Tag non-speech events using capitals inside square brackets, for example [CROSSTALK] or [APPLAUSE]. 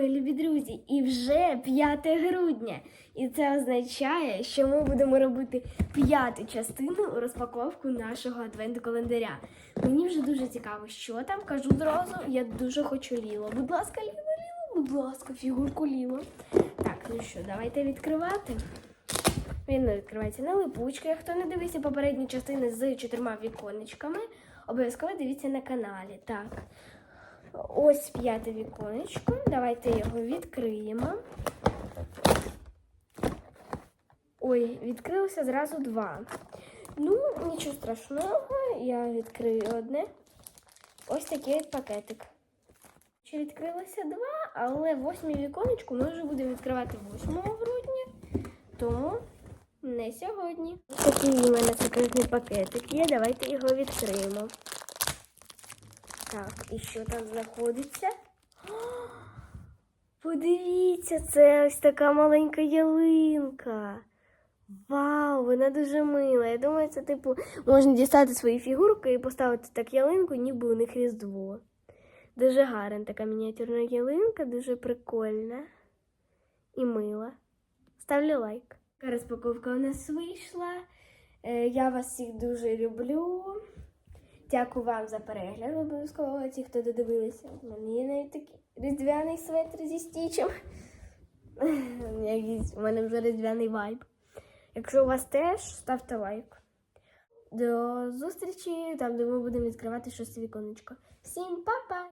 мої любі друзі, і вже 5 грудня. І це означає, що ми будемо робити п'яту частину розпаковку нашого адвент-календаря. Мені вже дуже цікаво, що там кажу зразу. Я дуже хочу Ліло. Будь ласка, Ліло, Ліло, будь ласка, фігурку Ліло. Так, ну що, давайте відкривати. Він відкривається на липучках. Хто не дивився попередні частини з чотирма віконечками, обов'язково дивіться на каналі. Так. Ось п'яте віконечко. Давайте його відкриємо. Ой, відкрилося зразу два. Ну, нічого страшного, я відкрию одне. Ось такий пакетик. Ще відкрилося два, але восьме віконечко ми вже будемо відкривати 8 грудня. Тому не сьогодні. Ось такий у мене секретний пакетик є. Давайте його відкриємо. Так, і що там знаходиться? О, Подивіться, це ось така маленька ялинка. Вау, вона дуже мила. Я думаю, це типу можна дістати свої фігурки і поставити так ялинку, ніби у них різдво. Дуже гарна така мініатюрна ялинка, дуже прикольна і мила. Ставлю лайк. Розпаковка у нас вийшла. Е, Я вас всіх дуже люблю. Дякую вам за перегляд. Обов'язково ті, хто додивилися. У мене є навіть такий різдвяний светр зі стічем. [LAUGHS] У мене вже різдвяний вайб. Якщо у вас теж, ставте лайк. До зустрічі, там де ми будемо відкривати шосте віконечко. Всім па-па!